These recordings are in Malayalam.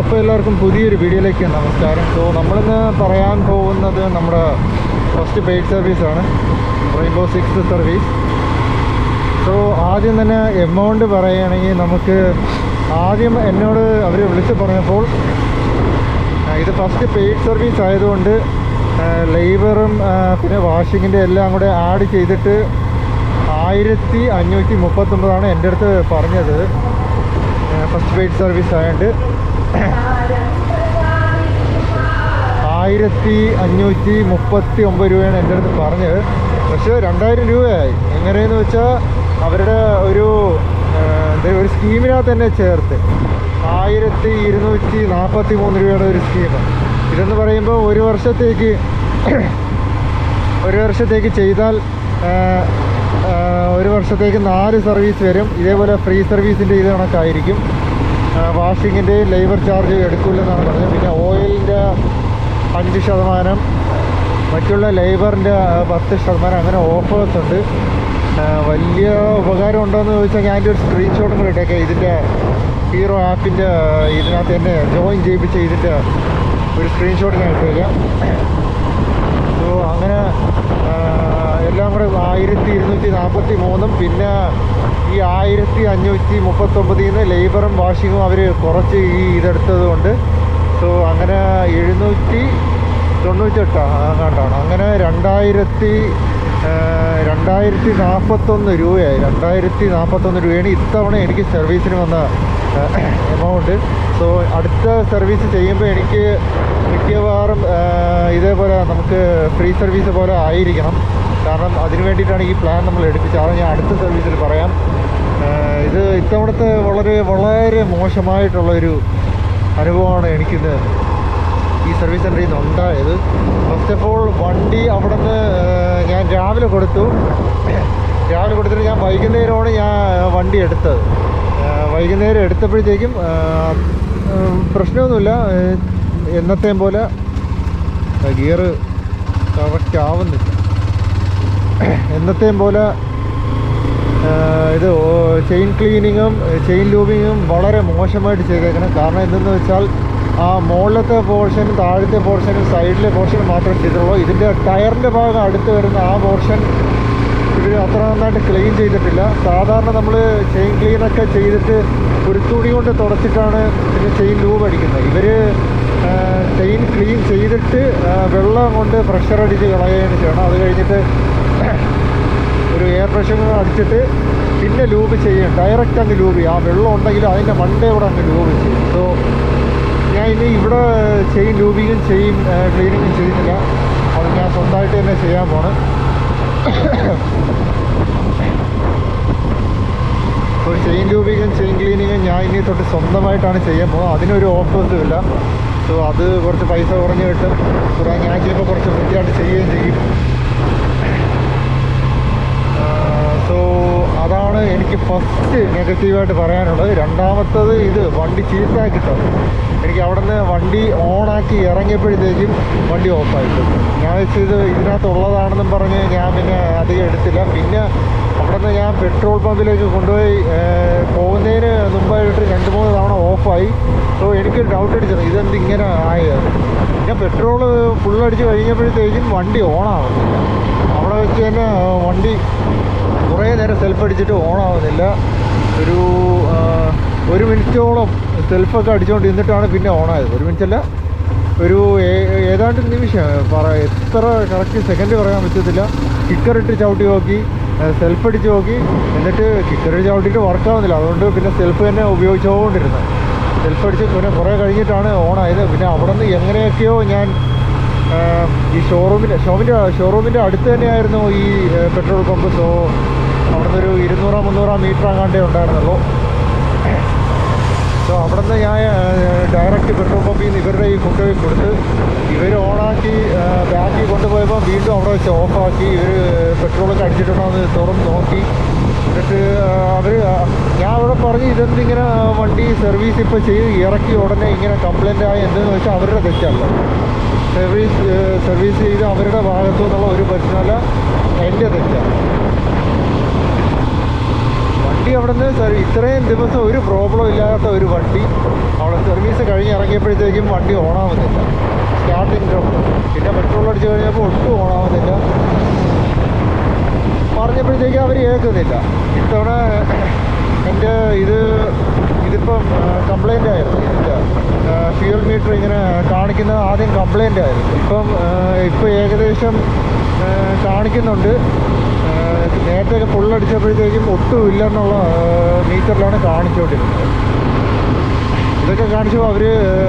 അപ്പോൾ എല്ലാവർക്കും പുതിയൊരു വീഡിയോയിലേക്ക് നമസ്കാരം. സോ നമ്മളിന്ന് പറയാൻ പോകുന്നത് നമ്മുടെ ഫസ്റ്റ് പെയ്ഡ് സർവീസാണ് റെയിൻബോ സിക്സ് സർവീസ് സോ ആദ്യം തന്നെ എമൗണ്ട് പറയുകയാണെങ്കിൽ നമുക്ക് ആദ്യം എന്നോട് അവർ വിളിച്ച് പറഞ്ഞപ്പോൾ ഇത് ഫസ്റ്റ് പെയ്ഡ് സർവീസ് ആയതുകൊണ്ട് ലേബറും പിന്നെ വാഷിങ്ങിന്റെ എല്ലാം കൂടെ ആഡ് ചെയ്തിട്ട് ആയിരത്തി അഞ്ഞൂറ്റി മുപ്പത്തൊമ്പതാണ് എന്റെ അടുത്ത് പറഞ്ഞത്. ഫസ്റ്റ് പെയ്ഡ് സർവീസ് ആയതുകൊണ്ട് ആയിരത്തി അഞ്ഞൂറ്റി മുപ്പത്തി ഒമ്പത് രൂപയാണ് എന്റെ അടുത്ത് പറഞ്ഞത്. പക്ഷേ രണ്ടായിരം രൂപയായി. എങ്ങനെയെന്ന് വെച്ചാൽ അവരുടെ ഒരു എന്താ ഒരു സ്കീമിനകത്ത് തന്നെ ചേർത്ത്. ആയിരത്തി ഇരുന്നൂറ്റി നാൽപ്പത്തി മൂന്ന് രൂപയുടെ ഒരു സ്കീം. ഇതെന്ന് പറയുമ്പോൾ ഒരു വർഷത്തേക്ക് ഒരു വർഷത്തേക്ക് ചെയ്താൽ ഒരു വർഷത്തേക്ക് നാല് സർവീസ് വരും. ഇതേപോലെ ഫ്രീ സർവീസിന്റെ ഇത് കണക്കായിരിക്കും. വാഷിങ്ങിന്റെയും ലേബർ ചാർജ് എടുക്കില്ലെന്നാണ് പറഞ്ഞത്. പിന്നെ ഓയിലിന്റെ അഞ്ച് ശതമാനം മറ്റുള്ള ലേബറിന്റെ പത്ത് ശതമാനം അങ്ങനെ ഓഫേഴ്സ് ഉണ്ട്. വലിയ ഉപകാരം ഉണ്ടോയെന്ന് ചോദിച്ചാൽ ഞാൻ ഒരു സ്ക്രീൻഷോട്ട് കൂടെ ഇട്ടേക്കെ. ഇതിന്റെ ഹീറോ ആപ്പിന്റെ ഇതിനകത്ത് തന്നെ ജോയിൻ ചെയ്യിപ്പിച്ച ഇതിന്റെ ഒരു സ്ക്രീൻഷോട്ട് ഞാൻ ഇട്ടേക്കാം. എല്ലാം കൂടെ ആയിരത്തി ഇരുന്നൂറ്റി നാൽപ്പത്തി മൂന്നും പിന്നെ ഈ ആയിരത്തി അഞ്ഞൂറ്റി മുപ്പത്തൊമ്പതിൽ നിന്ന് ലേബറും വാഷിങ്ങും അവർ കുറച്ച് ഈ ഇതെടുത്തത് കൊണ്ട് സോ അങ്ങനെ എഴുന്നൂറ്റി തൊണ്ണൂറ്റെട്ടാണ് അങ്ങാണ്ടാണ് അങ്ങനെ രണ്ടായിരത്തി രണ്ടായിരത്തി നാൽപ്പത്തൊന്ന് രൂപയായി. രണ്ടായിരത്തി നാൽപ്പത്തൊന്ന് രൂപയാണ് ഇത്തവണ എനിക്ക് സർവീസിന് വന്ന എമൗണ്ട്. സോ അടുത്ത സർവീസ് ചെയ്യുമ്പോൾ എനിക്ക് മിക്കവാറും ഇതേപോലെ നമുക്ക് ഫ്രീ സർവീസ് പോലെ ആയിരിക്കണം. കാരണം അതിനു വേണ്ടിയിട്ടാണ് ഈ പ്ലാൻ നമ്മൾ എടുപ്പിച്ചത്. അത് ഞാൻ അടുത്ത സർവീസിൽ പറയാം. ഇത് ഇത്തവണത്തെ വളരെ വളരെ മോശമായിട്ടുള്ളൊരു അനുഭവമാണ് എനിക്കിന്ന് ഈ സർവീസ് സെന്ററിൽ നിന്ന് ഉണ്ടായത്. ഫസ്റ്റ് ഓഫ് ഓൾ വണ്ടി അവിടെ നിന്ന് ഞാൻ രാവിലെ കൊടുത്തു. രാവിലെ കൊടുത്തിട്ട് ഞാൻ വൈകുന്നേരമാണ് ഞാൻ വണ്ടി എടുത്തത്. വൈകുന്നേരം എടുത്തപ്പോഴത്തേക്കും പ്രശ്നമൊന്നുമില്ല. എന്നത്തെയും പോലെ ഗിയർ കറക്റ്റ് ആവുന്നില്ല. എന്നത്തെയും പോലെ ഇത് ചെയിൻ ക്ലീനിങ്ങും ചെയിൻ ലൂബിങ്ങും വളരെ മോശമായിട്ട് ചെയ്തേക്കണം. കാരണം എന്തെന്ന് വെച്ചാൽ ആ മുകളിലത്തെ പോർഷനും താഴത്തെ പോർഷനും സൈഡിലെ പോർഷനും മാത്രമേ ചെയ്തിട്ടുള്ളൂ ഇതിന്റെ ടയറിന്റെ ഭാഗം അടുത്ത് വരുന്ന ആ പോർഷൻ ഇവർ അത്ര നന്നായിട്ട് ക്ലീൻ ചെയ്തിട്ടില്ല. സാധാരണ നമ്മൾ ചെയിൻ ക്ലീനൊക്കെ ചെയ്തിട്ട് ഒരു തുണി കൊണ്ട് തുടച്ചിട്ടാണ് പിന്നെ ചെയിൻ ലൂബ് അടിക്കുന്നത്. ഇവർ ചെയിൻ ക്ലീൻ ചെയ്തിട്ട് വെള്ളം കൊണ്ട് പ്രഷർ അടിച്ച് കളയുകയാണ് ചെയ്യണം അത് കഴിഞ്ഞിട്ട് എയർ പ്രഷർ അടിച്ചിട്ട് പിന്നെ ലൂബ് ചെയ്യും. ഡയറക്റ്റ് അങ്ങ് ലൂബ് ആ വെള്ളം ഉണ്ടെങ്കിൽ അതിന്റെ മണ്ടേ ഇവിടെ അങ്ങ് ലൂബ് ചെയ്യും. സോ ഞാൻ ഇനി ഇവിടെ ചെയ്യും ലൂബിങ്ങും ചെയ്യും ക്ലീനിങ്ങും ചെയ്യുന്നില്ല അത് ഞാൻ സ്വന്തമായിട്ട് തന്നെ ചെയ്യാൻ പോണ്. സോ ചെയിൻ ലൂബിങ്ങും ചെയിൻ ക്ലീനിങ്ങും ഞാൻ ഇനി തൊട്ട് സ്വന്തമായിട്ടാണ് ചെയ്യാൻ പോകുന്നത് അതിനൊരു ഓഫേഴ്സും ഇല്ല. സോ അത് കുറച്ച് പൈസ കുറഞ്ഞ് കിട്ടും. ഞാൻ ചെയ്യുമ്പോൾ കുറച്ച് വൃത്തിയായിട്ട് ചെയ്യുകയും ചെയ്യും സോ അതാണ് എനിക്ക് ഫസ്റ്റ് നെഗറ്റീവായിട്ട് പറയാനുള്ളത്. രണ്ടാമത്തത് ഇത് വണ്ടി ചീത്താക്കിട്ടത് എനിക്ക് അവിടെ നിന്ന് വണ്ടി ഓണാക്കി ഇറങ്ങിയപ്പോഴത്തേക്കും വണ്ടി ഓഫായിട്ടുണ്ട് ഞാൻ വെച്ചത് ഇതിനകത്തുള്ളതാണെന്നും പറഞ്ഞ് ഞാൻ പിന്നെ അധികം എടുത്തില്ല. പിന്നെ അവിടെ നിന്ന് ഞാൻ പെട്രോൾ പമ്പിലേക്ക് കൊണ്ടുപോയി പോകുന്നതിന് മുമ്പായിട്ട് രണ്ട് മൂന്ന് തവണ ഓഫായി സോ എനിക്ക് ഡൗട്ട് അടിച്ചത്. ഇതെന്ത് ഇങ്ങനെ ആയത് ഞാൻ പെട്രോൾ ഫുള്ളടിച്ച് കഴിഞ്ഞപ്പോഴത്തേക്കും വണ്ടി ഓണാവുന്നില്ല അവിടെ വെച്ച് തന്നെ വണ്ടി കുറേ നേരം സെൽഫ് അടിച്ചിട്ട് ഓണാവുന്നില്ല. ഒരു ഒരു മിനിറ്റോളം സെൽഫൊക്കെ അടിച്ചുകൊണ്ട് ഇരുന്നിട്ടാണ് പിന്നെ ഓണായത്. ഒരു മിനിറ്റല്ല ഒരു ഏതാണ്ട് നിമിഷം. പറ എത്ര കറക്റ്റ് സെക്കൻഡ് പറയാൻ പറ്റത്തില്ല. കിക്കറിട്ട് ചവിട്ടി നോക്കി സെൽഫ് അടിച്ച് നോക്കി. എന്നിട്ട് കിക്കറിട്ട് ചവിട്ടിയിട്ട് വർക്കാവുന്നില്ല അതുകൊണ്ട് പിന്നെ സെൽഫ് തന്നെ ഉപയോഗിച്ചുകൊണ്ടിരുന്നത് സെൽഫ് അടിച്ച് പിന്നെ കുറേ കഴിഞ്ഞിട്ടാണ് ഓണായത്. പിന്നെ അവിടെ നിന്ന് എങ്ങനെയൊക്കെയോ ഞാൻ ഈ ഷോറൂമിന്റെ ഷോമിന്റെ ഷോറൂമിന്റെ അടുത്ത് തന്നെയായിരുന്നു ഈ പെട്രോൾ പമ്പ് സോ അവിടെ നിന്ന് ഒരു ഇരുന്നൂറോ മുന്നൂറോ മീറ്റർ അങ്ങാണ്ടേ ഉണ്ടായിരുന്നുള്ളൂ. സോ അവിടുന്ന് ഞാൻ ഡയറക്റ്റ് പെട്രോൾ പമ്പിൽ നിന്ന് ഇവരുടെ ഈ കൊണ്ടുപോയി കൊടുത്ത് ഇവർ ഓണാക്കി ബാക്കിൽ കൊണ്ടുപോയപ്പോൾ വീണ്ടും അവിടെ വെച്ച് ഓഫാക്കി ഇവർ പെട്രോളൊക്കെ അടിച്ചിട്ടുണ്ടോ എന്ന് തുറന്ന് നോക്കി. എന്നിട്ട് അവർ ഞാൻ അവിടെ പറഞ്ഞ് ഇതെന്തിങ്ങനെ വണ്ടി സർവീസ് ഇപ്പോൾ ചെയ്ത് ഇറക്കി ഉടനെ ഇങ്ങനെ കംപ്ലൈന്റ് ആയി എന്തെന്ന് വെച്ചാൽ അവരുടെ തെറ്റല്ല. സർവീസ് സർവീസ് ചെയ്ത് അവരുടെ ഭാഗത്തു നിന്നുള്ള ഒരു പ്രശ്നമല്ല എന്റെ തെറ്റാണ് വണ്ടി അവിടെ നിന്ന് ഇത്രയും ദിവസം ഒരു പ്രോബ്ലം ഇല്ലാത്ത ഒരു വണ്ടി അവിടെ സർവീസ് കഴിഞ്ഞ് ഇറങ്ങിയപ്പോഴത്തേക്കും വണ്ടി ഓണാവുന്നില്ല സ്റ്റാർട്ടിങ് ട്രബിൾ പിന്നെ പെട്രോൾ അടിച്ച് കഴിഞ്ഞപ്പോൾ ഒട്ടും ഓണാവുന്നില്ല പറഞ്ഞപ്പോഴത്തേക്കും അവർ കേൾക്കുന്നില്ല ഇത്തവണ എന്റെ ഇത് ഇതിപ്പം കംപ്ലൈന്റ് ആയിരുന്നു. ഇതിന്റെ ഫ്യൂൽ മീറ്റർ ഇങ്ങനെ കാണിക്കുന്നത് ആദ്യം കംപ്ലൈന്റ് ആയിരുന്നു. ഇപ്പം ഇപ്പോൾ ഏകദേശം കാണിക്കുന്നുണ്ട്. ആ, നേരത്തെ ഫുള്ളടിച്ചപ്പോഴത്തേക്കും ഒട്ടും ഇല്ലെന്നുള്ള മീറ്ററിലാണ് കാണിച്ചുകൊണ്ടിരുന്നത്. ഇതൊക്കെ കാണിച്ചു അവർ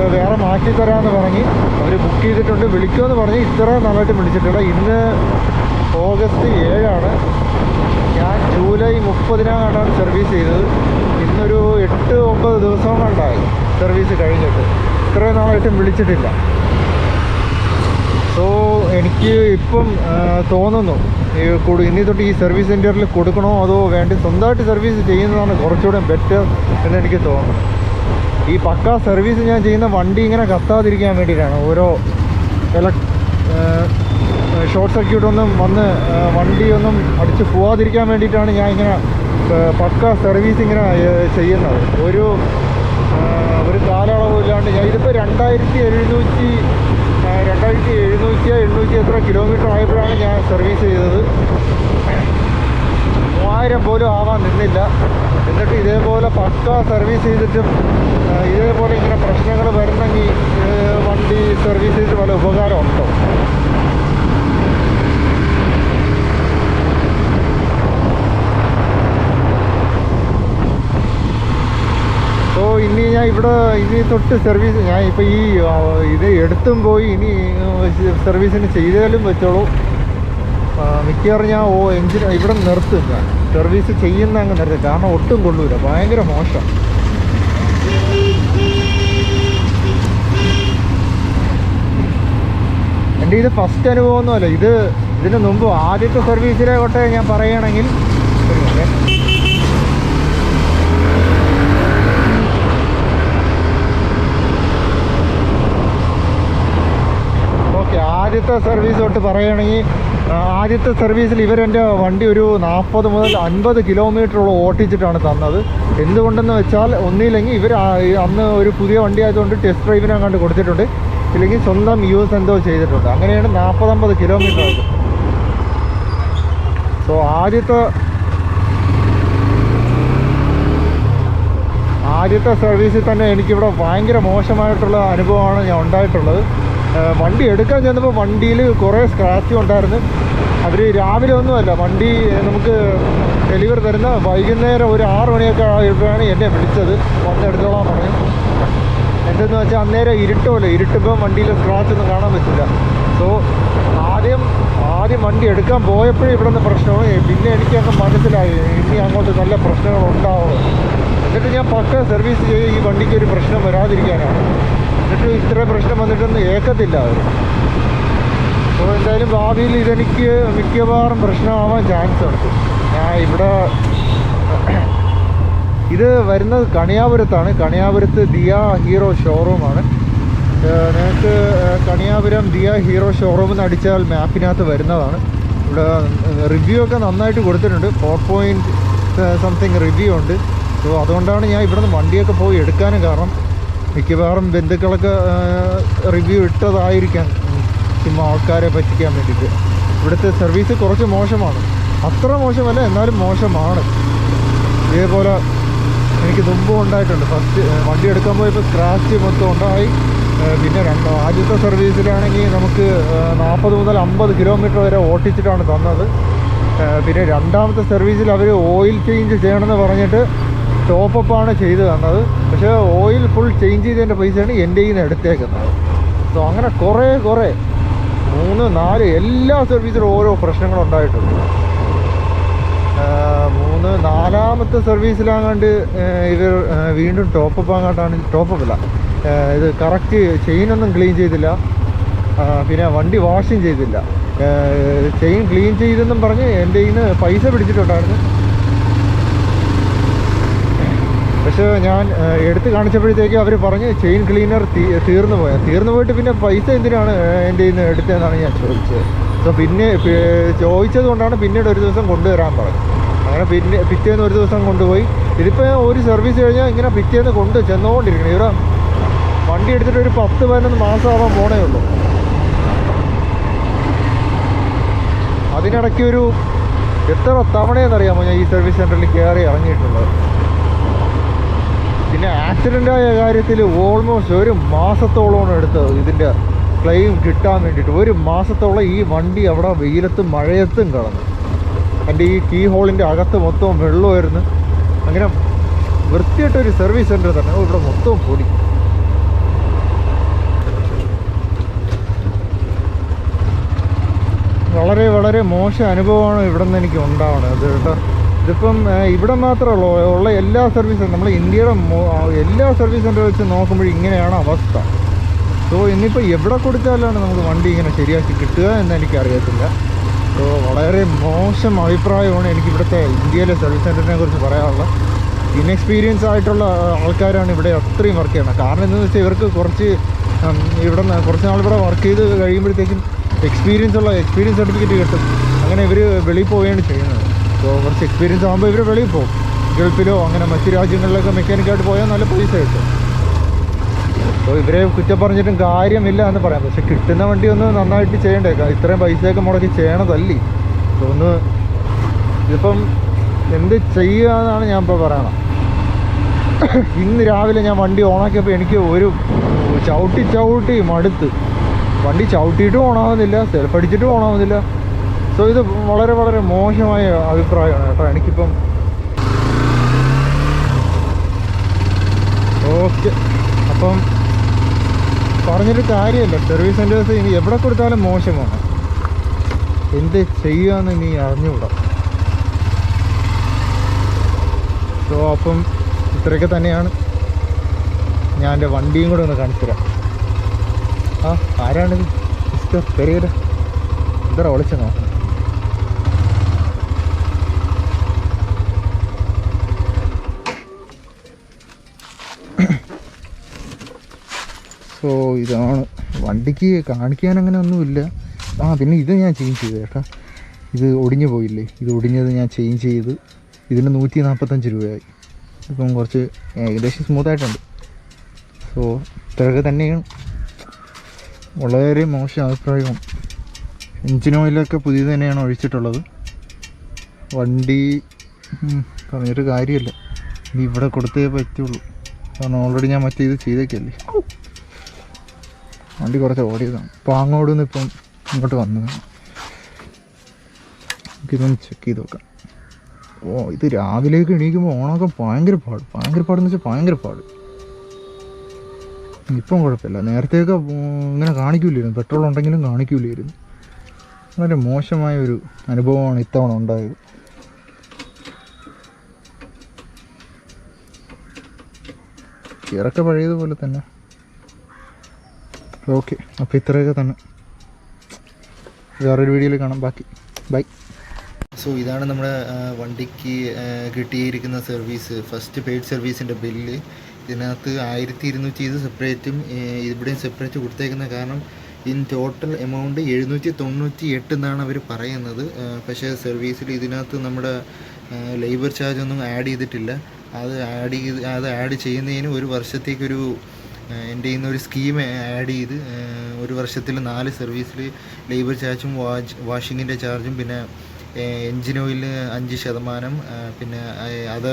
വേറെ മാറ്റി തരാമെന്ന് പറഞ്ഞ് അവർ ബുക്ക് ചെയ്തിട്ടുണ്ട്. വിളിക്കുമെന്ന് പറഞ്ഞ് ഇത്ര നന്നായിട്ട് വിളിച്ചിട്ടില്ല ഇന്ന് ഓഗസ്റ്റ് ഏഴാണ്. ഞാൻ ജൂലൈ മുപ്പതിനാണ് സർവീസ് ചെയ്തത്. ഇന്നൊരു എട്ട് ഒമ്പത് ദിവസം കണ്ടായി സർവീസ് കഴിഞ്ഞിട്ട്. ഇത്രയും നാളായിട്ടും വിളിച്ചിട്ടില്ല. സോ എനിക്ക് ഇപ്പം തോന്നുന്നു ഇനി തൊട്ട് ഈ സർവീസ് സെന്ററിൽ കൊടുക്കണോ അതോ വേണ്ടി സ്വന്തമായിട്ട് സർവീസ് ചെയ്യുന്നതാണ് കുറച്ചുകൂടെ ബെറ്റർ എന്ന് എനിക്ക് തോന്നുന്നു. ഈ പക്ക സർവീസ് ഞാൻ ചെയ്യുന്ന വണ്ടി ഇങ്ങനെ കത്താതിരിക്കാൻ വേണ്ടിയിട്ടാണ്. ഓരോ ഷോർട്ട് സർക്യൂട്ട് ഒന്നും വന്ന് വണ്ടിയൊന്നും അടിച്ച് പോവാതിരിക്കാൻ വേണ്ടിയിട്ടാണ് ഞാൻ ഇങ്ങനെ പക്ക സർവീസ് ഇങ്ങനെ ചെയ്യുന്നത്. ഒരു ഒരു കാലയളവും ഇല്ലാണ്ട് ഞാൻ ഇതിപ്പോൾ രണ്ടായിരത്തി എഴുന്നൂറ്റി രണ്ടായിരത്തി എഴുന്നൂറ്റി എണ്ണൂറ്റി എത്ര കിലോമീറ്റർ ആയപ്പോഴാണ് ഞാൻ സർവീസ് ചെയ്തത്. മൂവായിരം പോലും ആവാൻ നിന്നില്ല. എന്നിട്ട് ഇതേപോലെ പക്ക സർവീസ് ചെയ്തിട്ടും ഇതേപോലെ ഇങ്ങനെ പ്രശ്നങ്ങൾ വരുന്നെങ്കിൽ വണ്ടി സർവീസ് ചെയ്തിട്ട് വല്ല ഉപകാരം ഉണ്ടോ സോ ഇനി ഞാൻ ഇവിടെ ഇനി തൊട്ട് സർവീസ് ഞാൻ ഇപ്പോൾ ഈ ഇത് എടുത്തും പോയി ഇനി സർവീസിന് ചെയ്താലും വെച്ചോളൂ മിക്കവാറും ഞാൻ ഓ എഞ്ചിൻ ഇവിടെ നിർത്തും ഞാൻ. സർവീസ് ചെയ്യുന്ന അങ്ങ് നിർത്തും. കാരണം ഒട്ടും കൊള്ളൂല. ഭയങ്കര മോശം. എന്റെ ഇത് ഫസ്റ്റ് അനുഭവമൊന്നുമല്ല ഇത് ഇതിന് മുമ്പ് ആദ്യത്തെ സർവീസിലെ കോട്ടെ ഞാൻ പറയുകയാണെങ്കിൽ ഒരു minute. ഓക്കെ ആദ്യത്തെ സർവീസ് തൊട്ട് പറയുകയാണെങ്കിൽ ആദ്യത്തെ സർവീസിൽ ഇവരെന്റെ വണ്ടി ഒരു നാൽപ്പത് മുതൽ അൻപത് കിലോമീറ്ററോളം ഓട്ടിച്ചിട്ടാണ് തന്നത്. എന്തുകൊണ്ടെന്ന് വെച്ചാൽ ഒന്നില്ലെങ്കിൽ ഇവർ അന്ന് ഒരു പുതിയ വണ്ടി ആയതുകൊണ്ട് ടെസ്റ്റ് ഡ്രൈവിനെ കണ്ട് കൊടുത്തിട്ടുണ്ട്. ഇല്ലെങ്കിൽ സ്വന്തം യൂസ് എന്തോ ചെയ്തിട്ടുണ്ട്. അങ്ങനെയാണ് നാൽപ്പതമ്പത് കിലോമീറ്റർ ആയത്. സോ ആദ്യത്തെ ആദ്യത്തെ സർവീസിൽ തന്നെ എനിക്കിവിടെ ഭയങ്കര മോശമായിട്ടുള്ള അനുഭവമാണ് ഞാൻ ഉണ്ടായിട്ടുള്ളത്. വണ്ടി എടുക്കാൻ ചെന്നപ്പോൾ വണ്ടിയിൽ കുറേ സ്ക്രാച്ചും ഉണ്ടായിരുന്നു. അവർ രാവിലെ ഒന്നുമല്ല വണ്ടി നമുക്ക് ഡെലിവറി തരുന്ന വൈകുന്നേരം ഒരു ആറ് മണിയൊക്കെ ആയപ്പോഴാണ് എന്നെ വിളിച്ചത്. വന്ന് എടുത്തോളാൻ പറഞ്ഞു. എന്തെന്ന് വെച്ചാൽ അന്നേരം ഇരുട്ടുമല്ലോ ഇരുട്ടുമ്പോൾ വണ്ടിയിൽ സ്ക്രാച്ച് ഒന്നും കാണാൻ പറ്റില്ല. സോ ആദ്യം ആദ്യം വണ്ടി എടുക്കാൻ പോയപ്പോഴും ഇവിടെ നിന്ന് പ്രശ്നമാണ് പിന്നെ എനിക്കങ്ങ് മനസ്സിലായി. ഇനി അങ്ങോട്ട് നല്ല പ്രശ്നങ്ങൾ ഉണ്ടാവുള്ളൂ എന്നിട്ട് ഞാൻ പക്ക സർവീസ് ചെയ്ത് ഈ വണ്ടിക്ക് ഒരു പ്രശ്നം വരാതിരിക്കാനാണ്. എന്നിട്ട് ഇത്ര പ്രശ്നം വന്നിട്ടൊന്നും ഏക്കത്തില്ല അവർ അപ്പോൾ എന്തായാലും ഭാവിയിൽ ഇതെനിക്ക് മിക്കവാറും പ്രശ്നമാവാൻ ചാൻസ് ഉണ്ട്. ഞാൻ ഇവിടെ ഇത് വരുന്നത് കണിയാപുരത്താണ്. കണിയാപുരത്ത് ദിയ ഹീറോ ഷോറൂമാണ് നിങ്ങൾക്ക് കണിയാപുരം ദിയ ഹീറോ ഷോറൂം എന്ന് അടിച്ചാൽ മാപ്പിനകത്ത് വരുന്നതാണ്. ഇവിടെ റിവ്യൂ ഒക്കെ നന്നായിട്ട് കൊടുത്തിട്ടുണ്ട്. ഫോർ പോയിന്റ് സംതിങ് റിവ്യൂ ഉണ്ട്. സോ അതുകൊണ്ടാണ് ഞാൻ ഇവിടെ നിന്ന് വണ്ടിയൊക്കെ പോയി എടുക്കാനും കാരണം മിക്കവാറും ബന്ധുക്കളൊക്കെ റിവ്യൂ ഇട്ടതായിരിക്കാം. ചുമ്മാ ആൾക്കാരെ പറ്റിക്കാൻ വേണ്ടിയിട്ട്. ഇവിടുത്തെ സർവീസ് കുറച്ച് മോശമാണ്. അത്ര മോശമല്ല എന്നാലും മോശമാണ്. ഇതേപോലെ എനിക്ക് മുമ്പും ഉണ്ടായിട്ടുണ്ട്. ഫസ്റ്റ് വണ്ടി എടുക്കാൻ പോയപ്പോൾ സ്ക്രാച്ച് മൊത്തം ഉണ്ടായി. പിന്നെ രണ്ട് ആദ്യത്തെ സർവീസിലാണെങ്കിൽ നമുക്ക് നാൽപ്പത് മുതൽ അമ്പത് കിലോമീറ്റർ വരെ ഓട്ടിച്ചിട്ടാണ് തന്നത്. പിന്നെ രണ്ടാമത്തെ സർവീസിൽ അവർ ഓയിൽ ചേഞ്ച് ചെയ്യണമെന്ന് പറഞ്ഞിട്ട് ടോപ്പപ്പാണ് ചെയ്ത് തന്നത്. പക്ഷേ ഓയിൽ ഫുൾ ചേഞ്ച് ചെയ്തതിന്റെ പൈസയാണ് എന്റെ കയ്യിൽ നിന്ന് എടുത്തേക്കുന്നത്. സോ അങ്ങനെ കുറേ കുറേ മൂന്ന് നാല് എല്ലാ സർവീസിലും ഓരോ പ്രശ്നങ്ങളുണ്ടായിട്ടുണ്ട് മൂന്ന് നാലാമത്തെ സർവീസിലാങ്ങാണ്ട് ഇവർ വീണ്ടും ടോപ്പപ്പ് അപ്പ് ടോപ്പപ്പ് അല്ല. ഇത് കറക്റ്റ് ചെയിനൊന്നും ക്ലീൻ ചെയ്തില്ല. പിന്നെ വണ്ടി വാഷും ചെയ്തില്ല. ചെയിൻ ക്ലീൻ ചെയ്തെന്നും പറഞ്ഞ് എന്റെ കയ്യിൽ നിന്ന് പൈസ പിടിച്ചിട്ടുണ്ടായിരുന്നു. പക്ഷേ ഞാൻ എടുത്ത് കാണിച്ചപ്പോഴത്തേക്ക് അവർ പറഞ്ഞ് ചെയിൻ ക്ലീനർ തീർന്നു പോയ. തീർന്നു പോയിട്ട് പിന്നെ പൈസ എന്തിനാണ് എന്റെ ഇന്ന് എടുത്തതെന്നാണ് ഞാൻ ചോദിച്ചത്. സോ പിന്നെ ചോദിച്ചത് കൊണ്ടാണ് പിന്നീട് ഒരു ദിവസം കൊണ്ടുവരാൻ പറഞ്ഞത്. അങ്ങനെ പിന്നെ പിറ്റേന്ന് ഒരു ദിവസം കൊണ്ടുപോയി. ഇതിപ്പോൾ ഒരു സർവീസ് കഴിഞ്ഞാൽ ഇങ്ങനെ പിറ്റേന്ന് കൊണ്ട് ചെന്നുകൊണ്ടിരിക്കണം ഇവിടെ വണ്ടി എടുത്തിട്ട് ഒരു പത്ത് പതിനൊന്ന് മാസമാവാൻ പോണേ ഉള്ളൂ. അതിനിടയ്ക്ക് ഒരു എത്ര തവണയെന്നറിയാമോ ഞാൻ ഈ സർവീസ് സെന്ററിൽ കയറി ഇറങ്ങിയിട്ടുള്ളത്? പിന്നെ ആക്സിഡന്റ് ആയ കാര്യത്തിൽ ഓൾമോസ്റ്റ് ഒരു മാസത്തോളമാണ് എടുത്തത് ഇതിന്റെ ക്ലെയിം കിട്ടാൻ വേണ്ടിയിട്ട്. ഒരു മാസത്തോളം ഈ വണ്ടി അവിടെ വെയിലത്തും മഴയത്തും കിടന്നു. എന്റെ ഈ കീ ഹോളിന്റെ അകത്ത് മൊത്തം വെള്ളമായിരുന്നു. അങ്ങനെ വൃത്തിയായിട്ടൊരു സർവീസ് സെന്റർ തന്നെ. ഇവിടെ മൊത്തം പൊടി. വളരെ വളരെ മോശം അനുഭവമാണ് ഇവിടെ നിന്ന് എനിക്ക് ഉണ്ടാവണത് അത് കേട്ടോ. ഇതിപ്പം ഇവിടെ മാത്രമല്ല ഉള്ള എല്ലാ സർവീസും നമ്മൾ ഇന്ത്യയുടെ എല്ലാ സർവീസ് സെന്റർ വെച്ച് നോക്കുമ്പോൾ ഇങ്ങനെയാണ് അവസ്ഥ. സോ ഇനിയിപ്പോൾ എവിടെ കൊടുത്താലാണ് നമുക്ക് വണ്ടി ഇങ്ങനെ ശരിയാക്കി കിട്ടുക എന്ന് എനിക്കറിയത്തില്ല. സോ വളരെ മോശം അഭിപ്രായമാണ് എനിക്ക് ഇവിടുത്തെ ഇന്ത്യയിലെ സർവീസ് സെന്ററിനെ കുറിച്ച് പറയാനുള്ളത്. ഇൻഎക്സ്പീരിയൻസ് ആയിട്ടുള്ള ആൾക്കാരാണ് ഇവിടെ അത്രയും വർക്ക് ചെയ്യുന്നത്. കാരണം എന്താണെന്ന് വെച്ചാൽ ഇവർക്ക് കുറച്ച് ഇവിടെ നിന്ന് കുറച്ച് നാൾ ഇവിടെ വർക്ക് ചെയ്ത് കഴിയുമ്പോഴത്തേക്കും എക്സ്പീരിയൻസ് ഉള്ള എക്സ്പീരിയൻസ് സർട്ടിഫിക്കറ്റ് കിട്ടും. അങ്ങനെ ഇവർ വെളിയിൽ പോവുകയാണ് ചെയ്യുന്നത്. സോ കുറച്ച് എക്സ്പീരിയൻസ് ആകുമ്പോൾ ഇവർ വെളിയിൽ പോകും ഗൾഫിലോ അങ്ങനെ മറ്റു രാജ്യങ്ങളിലൊക്കെ മെക്കാനിക്കായിട്ട് പോയാൽ നല്ല പൈസ കിട്ടും. അപ്പോൾ ഇവരെ കുറ്റം പറഞ്ഞിട്ടും കാര്യമില്ല എന്ന് പറയാം. പക്ഷെ കിട്ടുന്ന വണ്ടി ഒന്ന് നന്നായിട്ട് ചെയ്യണ്ടേ? ഇത്രയും പൈസയൊക്കെ മുടക്കി ചെയ്യണതല്ലേ? ഒന്ന് ഇതിപ്പം എന്ത് ചെയ്യുക എന്നാണ് ഞാൻ ഇപ്പോൾ പറയണം ഇന്ന് രാവിലെ ഞാൻ വണ്ടി ഓണാക്കിയപ്പോൾ എനിക്ക് ഒരു ചവിട്ടി ചവിട്ടി മടുത്ത്. വണ്ടി ചവിട്ടിയിട്ടും ഓണാവുന്നില്ല സെൽഫ് അടിച്ചിട്ടും ഓണാവുന്നില്ല. സോ ഇത് വളരെ വളരെ മോശമായ അഭിപ്രായമാണ് കേട്ടോ. എനിക്കിപ്പം ഓക്കെ. അപ്പം പറഞ്ഞൊരു കാര്യമല്ല. സർവീസ് സെന്റേഴ്സ് ഇനി എവിടെ കൊടുത്താലും മോശമാണ്. എന്ത് ചെയ്യുകയെന്ന് ഇനി അറിഞ്ഞുകൂടാ. സോ അപ്പം ഇത്രയൊക്കെ തന്നെയാണ്. ഞാൻ എന്റെ വണ്ടിയും കൂടെ ഒന്ന് കാണിച്ചു തരാം. ആ ആരാണിത്? മിസ്റ്റർ പെരേര. ഇത്ര ഒളിച്ചു നോക്കണം സോ ഇതാണ്. വണ്ടിക്ക് കാണിക്കാൻ അങ്ങനെ ഒന്നുമില്ല ആ പിന്നെ ഇത് ഞാൻ ചേഞ്ച് ചെയ്തു കേട്ടോ. ഇത് ഒടിഞ്ഞു പോയില്ലേ? ഇത് ഒടിഞ്ഞത് ഞാൻ ചേഞ്ച് ചെയ്ത് ഇതിന് നൂറ്റി നാൽപ്പത്തഞ്ച് രൂപയായി. ഇപ്പം കുറച്ച് ഏകദേശം സ്മൂത്തായിട്ടുണ്ട് സോ ഇത്രയൊക്കെ തന്നെയാണ്. വളരെ മോശം അഭിപ്രായം എഞ്ചിൻ ഓയിലൊക്കെ പുതിയത് തന്നെയാണ് ഒഴിച്ചിട്ടുള്ളത്. വണ്ടി പറഞ്ഞൊരു കാര്യമില്ല. ഇനി ഇവിടെ കൊടുത്തേ പറ്റുള്ളൂ. കാരണം ഓൾറെഡി ഞാൻ മറ്റേ ഇത് ചെയ്തേക്കല്ലേ? വണ്ടി കുറച്ച് ഓടിയതാണ്. അപ്പോൾ അങ്ങോട്ട് നിന്ന് ഇപ്പം ഇങ്ങോട്ട് വന്നതാണ് നമുക്കിതൊന്ന് ചെക്ക് ചെയ്ത് നോക്കാം. ഓ ഇത് രാവിലേക്ക് എണീക്കുമ്പോൾ ഓണാക്കാൻ ഭയങ്കര പാട്. ഭയങ്കര പാടെന്ന് വെച്ചാൽ ഭയങ്കര പാട്. ഇപ്പം കുഴപ്പമില്ല. നേരത്തെയൊക്കെ ഇങ്ങനെ കാണിക്കൂലായിരുന്നു പെട്രോൾ ഉണ്ടെങ്കിലും കാണിക്കൂലായിരുന്നു വളരെ മോശമായ ഒരു അനുഭവമാണ് ഇത്തവണ ഉണ്ടായത്. ഇറക്ക പഴയതുപോലെ തന്നെ. ഓക്കെ. അപ്പോൾ ഇത്രയൊക്കെ തന്നെ. വേറൊരു വീഡിയോയിൽ കാണാം. ബാക്കി. ബൈ. സോ ഇതാണ് നമ്മുടെ വണ്ടിക്ക് കിട്ടിയിരിക്കുന്ന സർവീസ്. ഫസ്റ്റ് പെയ്ഡ് സർവീസിന്റെ ബില്ല്. ഇതിനകത്ത് ആയിരത്തി ഇരുന്നൂറ്റി ഇത് സെപ്പറേറ്റും ഇവിടെയും സെപ്പറേറ്റ് കൊടുത്തേക്കുന്ന കാരണം ഇൻ ടോട്ടൽ എമൗണ്ട് എഴുന്നൂറ്റി തൊണ്ണൂറ്റി എട്ട് എന്നാണ് അവർ പറയുന്നത്. പക്ഷേ സർവീസിൽ ഇതിനകത്ത് നമ്മുടെ ലേബർ ചാർജ് ഒന്നും ആഡ് ചെയ്തിട്ടില്ല. അത് ആഡ് ചെയ്ത് അത് ആഡ് ചെയ്യുന്നതിന് ഒരു വർഷത്തേക്കൊരു എന്റെ നിന്ന് ഒരു സ്കീം ആഡ് ചെയ്ത് ഒരു വർഷത്തിൽ നാല് സർവീസിൽ ലേബർ ചാർജും വാച്ച് വാഷിങ്ങിന്റെ ചാർജും പിന്നെ എൻജിൻ ഓയിലിന് അഞ്ച് ശതമാനം പിന്നെ അത്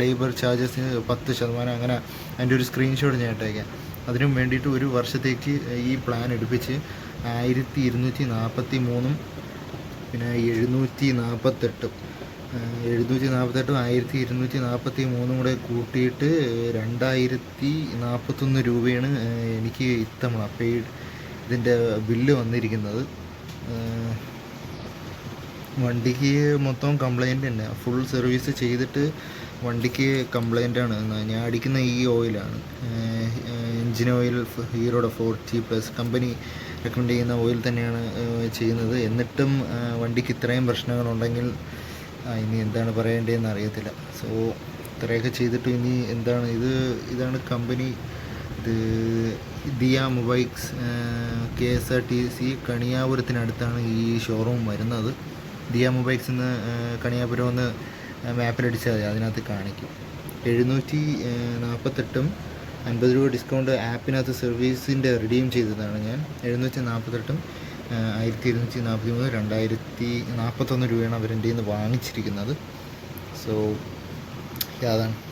ലേബർ ചാർജസ് പത്ത് ശതമാനം അങ്ങനെ അതിന്റെ ഒരു സ്ക്രീൻഷോട്ട് ഞാൻ ഇട്ടേക്കാം. അതിനും വേണ്ടിയിട്ട് ഒരു വർഷത്തേക്ക് ഈ പ്ലാൻ എടുപ്പിച്ച് ആയിരത്തി ഇരുന്നൂറ്റി നാൽപ്പത്തി മൂന്നും പിന്നെ എഴുന്നൂറ്റി നാൽപ്പത്തെട്ടും. എഴുന്നൂറ്റി നാൽപ്പത്തെട്ടും ആയിരത്തി ഇരുന്നൂറ്റി നാൽപ്പത്തി മൂന്നും കൂടെ കൂട്ടിയിട്ട് രണ്ടായിരത്തി നാൽപ്പത്തൊന്ന് രൂപയാണ് എനിക്ക് ഇത്തവണ പെയ്ഡ് ഇതിന്റെ ബില്ല് വന്നിരിക്കുന്നത്. വണ്ടിക്ക് മൊത്തം കംപ്ലൈന്റ് തന്നെ. ഫുൾ സർവീസ് ചെയ്തിട്ട് വണ്ടിക്ക് കംപ്ലൈന്റാണ് ഞാൻ അടിക്കുന്ന ഈ ഓയിലാണ് എൻജിൻ ഓയിൽ ഹീറോയുടെ ഫോർട്ടി പ്ലസ് കമ്പനി റെക്കമെൻഡ് ചെയ്യുന്ന ഓയിൽ തന്നെയാണ് ചെയ്യുന്നത്. എന്നിട്ടും വണ്ടിക്ക് ഇത്രയും പ്രശ്നങ്ങളുണ്ടെങ്കിൽ ഇനി എന്താണ് പറയേണ്ടതെന്ന് അറിയത്തില്ല. സോ ഇത്രയൊക്കെ ചെയ്തിട്ട് ഇനി എന്താണ് ഇത് ഇതാണ് കമ്പനി ഇത് Diya mobiles K S R T C കണിയാപുരത്തിനടുത്താണ് ഈ ഷോറൂം വരുന്നത്. ദിയ മൊബൈൽസ് എന്ന് കണിയാപുരം ഒന്ന് മാപ്പിലടിച്ചാൽ മതി. അതിനകത്ത് കാണിക്കും. എഴുന്നൂറ്റി നാൽപ്പത്തെട്ടും അൻപത് രൂപ ഡിസ്കൗണ്ട് ആപ്പിനകത്ത് സർവീസിന്റെ റിഡീം ചെയ്തതാണ് ഞാൻ. എഴുന്നൂറ്റി നാൽപ്പത്തെട്ടും ആയിരത്തി ഇരുന്നൂറ്റി നാൽപ്പത്തി മൂന്ന് രണ്ടായിരത്തി നാൽപ്പത്തൊന്ന് രൂപയാണ് അവരെന്റെ നിന്ന് വാങ്ങിച്ചിരിക്കുന്നത്. സോ അതാണ്.